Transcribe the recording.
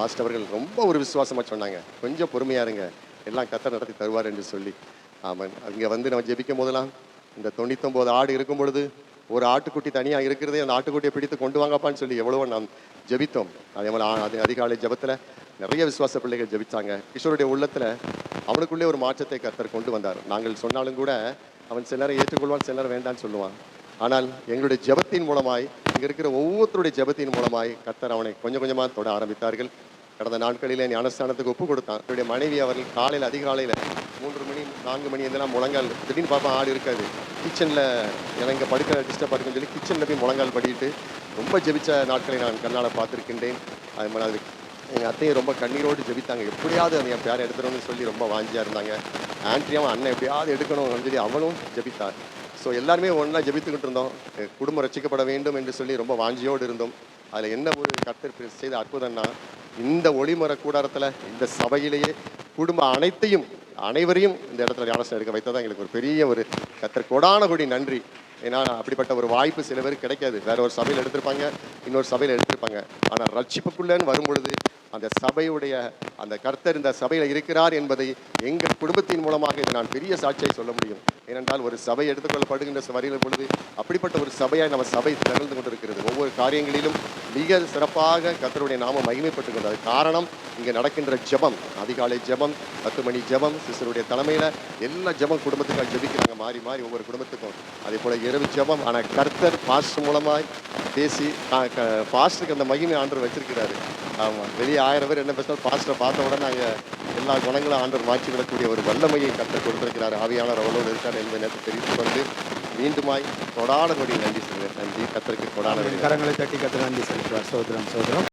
Past அவர்கள் ரொம்ப ஒரு விசுவாசமாக சொன்னாங்க. கொஞ்சம் பொறுமையா இருங்க. எல்லாம் கத்தர் நடத்தி தருவார் என்று சொல்லி. ஆமாம் அங்கே வந்து நம்ம ஜெபிக்கும் போதெல்லாம் இந்த தொண்ணூத்தொம்போது ஆடு இருக்கும் பொழுது ஒரு ஆட்டுக்குட்டி தனியாக இருக்கிறதே அந்த ஆட்டுக்குட்டியை பிடித்து கொண்டு வாங்கப்பான்னு சொல்லி எவ்வளவோ நாம் ஜெபித்தோம். அதே மாதிரி அது அதிகாலை ஜபத்தில் நிறைய விசுவாச பிள்ளைகள் ஜெபித்தாங்க கிஷோருடைய உள்ளத்தில் அவனுக்குள்ளே ஒரு மாற்றத்தை கர்த்தர் கொண்டு வந்தார். நாங்கள் சொன்னாலும் கூட அவன் சிலரை ஏற்றுக்கொள்வான் சிலர் வேண்டான்னு சொல்லுவான். ஆனால் எங்களுடைய ஜெபத்தின் மூலமாய் இங்கே இருக்கிற ஒவ்வொருத்தருடைய ஜெபத்தின் மூலமாய் கத்தர் அவனை கொஞ்சம் கொஞ்சமாக தொட ஆரம்பித்தார்கள். கடந்த நாட்களிலே ஞானஸ்தானத்துக்கு ஒப்பு கொடுத்தான். என்னுடைய மனைவி அவர்கள் காலையில் அதிகாலையில் மூன்று மணி நான்கு மணி இதெல்லாம் முழங்கால் திடீர்னு பார்ப்பா ஆள் இருக்காது. கிச்சனில் எனக்கு படுக்க டிஸ்டர்ப் இருக்குன்னு சொல்லி கிச்சனில் போய் முழங்கால் படிட்டு ரொம்ப ஜெபித்த நாட்களை நான் கண்ணால் பார்த்துருக்கின்றேன். அது மாதிரி அது எங்கள் அத்தையும் ரொம்ப கண்ணீரோடு ஜெபித்தாங்க. எப்படியாவது அந்த என் பேரை எடுத்துடணும்னு சொல்லி ரொம்ப வாஞ்சியாக இருந்தாங்க. ஆண்ட்ரியாவும் அண்ணன் எப்படியாவது எடுக்கணும்னு சொல்லி அவனும் ஜெபித்தார். ஸோ எல்லாருமே ஒன்றா ஜெபித்துக்கிட்டு இருந்தோம். குடும்பம் ரசிக்கப்பட வேண்டும் என்று சொல்லி ரொம்ப வாஞ்சியோடு இருந்தோம். அதில் என்ன ஒரு கர்த்தர் செய்த அற்புதம்னா இந்த ஒளிமர கூடாரத்தில் இந்த சபையிலேயே குடும்பம் அனைத்தையும் அனைவரையும் இந்த இடத்துல ஞானசனம் எடுக்க வைத்ததான் எங்களுக்கு ஒரு பெரிய ஒரு கத்தர் கொடான கொடி நன்றி. ஏன்னா அப்படிப்பட்ட ஒரு வாய்ப்பு சில பேருக்கு கிடைக்காது. வேற ஒரு சபையில் எடுத்திருப்பாங்க இன்னொரு சபையில் எடுத்திருப்பாங்க. ஆனால் ரட்சிப்புக்குள்ளேன்னு வரும்பொழுது அந்த சபையுடைய அந்த கர்த்தர் இந்த சபையில் இருக்கிறார் என்பதை எங்கள் குடும்பத்தின் மூலமாக இதை நான் பெரிய சாட்சியை சொல்ல முடியும். ஏனென்றால் ஒரு சபை எடுத்துக்கொள்ளப்படுகின்ற வரையில் பொழுது அப்படிப்பட்ட ஒரு சபையாக நம்ம சபை திகழ்ந்து கொண்டிருக்கிறது. ஒவ்வொரு காரியங்களிலும் மிக சிறப்பாக கர்த்தருடைய நாமம் மகிமைப்பட்டு கொண்டது. காரணம் இங்கே நடக்கின்ற ஜெபம். அதிகாலை ஜெபம் பத்து மணி ஜெபம் சிஸ்டருடைய தலைமையில் எல்லா ஜெபம் குடும்பத்துக்காக ஜெபிக்கிறாங்க. மாறி மாறி ஒவ்வொரு குடும்பத்துக்கும். அதே போல் இரவு ஜெபம். ஆனால் கர்த்தர் பாஸ்ட் மூலமாய் பேசி பாஸ்டருக்கு அந்த மகிமை ஆண்டு வச்சிருக்கிறாரு. ஆமாம் வெளியே ஆயிரம் பேர் என்ன பேசினாலும் பாஸ்டரை பார்த்த உடனே நாங்கள் எல்லா குணங்களும் ஆண்டவர் மாற்றி விடக்கூடிய ஒரு வல்லமையை கர்த்தர் கொடுத்திருக்கிறார். ஆவியானவர் அவளோடு இருக்கார் என்பதை நேரத்தை தெரிவித்துக் கொண்டு மீண்டுமாய் கொடான கொடி நன்றி சொல்கிறேன் நன்றி. கர்த்தருக்கு கொடான கொடி கரங்களை தட்டி கத்து நன்றி செலுத்துவார். சோதரம் சோதரம்